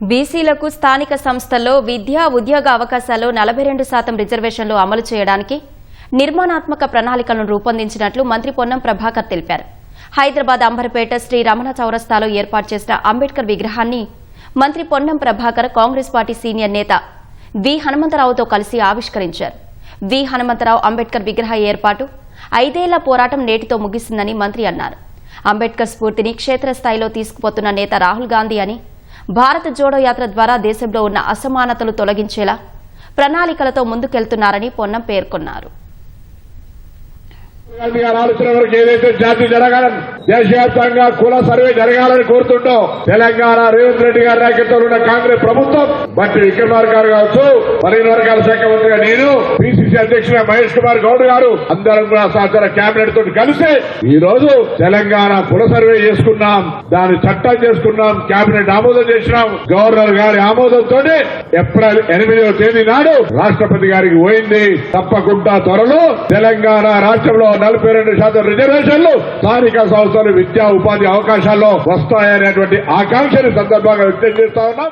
బీసీలకు స్థానిక సంస్థల్లో విద్యా ఉద్యోగ అవకాశాలు నలభై రెండు శాతం రిజర్వేషన్లు అమలు చేయడానికి నిర్మాణాత్మక ప్రణాళికలను రూపొందించినట్లు మంత్రి పొన్నం ప్రభాకర్ తెలిపారు. హైదరాబాద్ అంబర్పేట శ్రీ రమణ చౌరస్తాలో ఏర్పాటు చేసిన అంబేద్కర్ విగ్రహాన్ని మంత్రి పొన్నం ప్రభాకర్ కాంగ్రెస్ పార్టీ సీనియర్ నేత వి. హనుమంతరావుతో కలిసి ఆవిష్కరించారు. వి. హనుమంతరావు అంబేద్కర్ విగ్రహ ఏర్పాటు ఐదేళ్ళ పోరాటం నేటితో ముగిసిందని మంత్రి అన్నారు. అంబేద్కర్ స్ఫూర్తిని క్షేత్రస్థాయిలో తీసుకుపోతున్న నేత రాహుల్ గాంధీ అని భారత జోడో యాత్ర ద్వారా దేశంలో ఉన్న అసమానతలు తొలగించేలా ప్రణాళికలతో ముందుకెళ్తున్నారని పొన్నం పేర్కొన్నారు. గాంధీ గారి ఆలోచన వరకు ఏదైతే జాతి జరగాలని దేశవ్యాప్తంగా కుల సర్వే జరగాలని కోరుతుంటో తెలంగాణ రేవంత్ రెడ్డి గారి నాయకత్వంలో ఉన్న కాంగ్రెస్ ప్రభుత్వం బట్టి విక్రమార్ గారు కావచ్చు మరిన్ని వర్గాల శాఖ మంత్రిగా నేను పిసిసి అధ్యక్షుడు మహేష్ కుమార్ గౌడ్ గారు అందరం కూడా సహచర కేబినెట్ తోటి కలిసి ఈ రోజు తెలంగాణ కుల సర్వే చేసుకున్నాం దాని చట్టం చేసుకున్నాం కేబినెట్ ఆమోదం చేసినాం. గవర్నర్ గారి ఆమోదంతో ఏప్రిల్ ఎనిమిదవ తేదీ నాడు రాష్ట్రపతి గారికి పోయింది. తప్పకుండా త్వరలో తెలంగాణ రాష్ట్రంలో నలభై రెండు శాతం రిజర్వేషన్లు స్థానిక సంస్థలు విద్యా ఉపాధి అవకాశాల్లో వస్తాయనేటువంటి ఆకాంక్షని సందర్భంగా వ్యక్తం చేస్తా ఉన్నాం.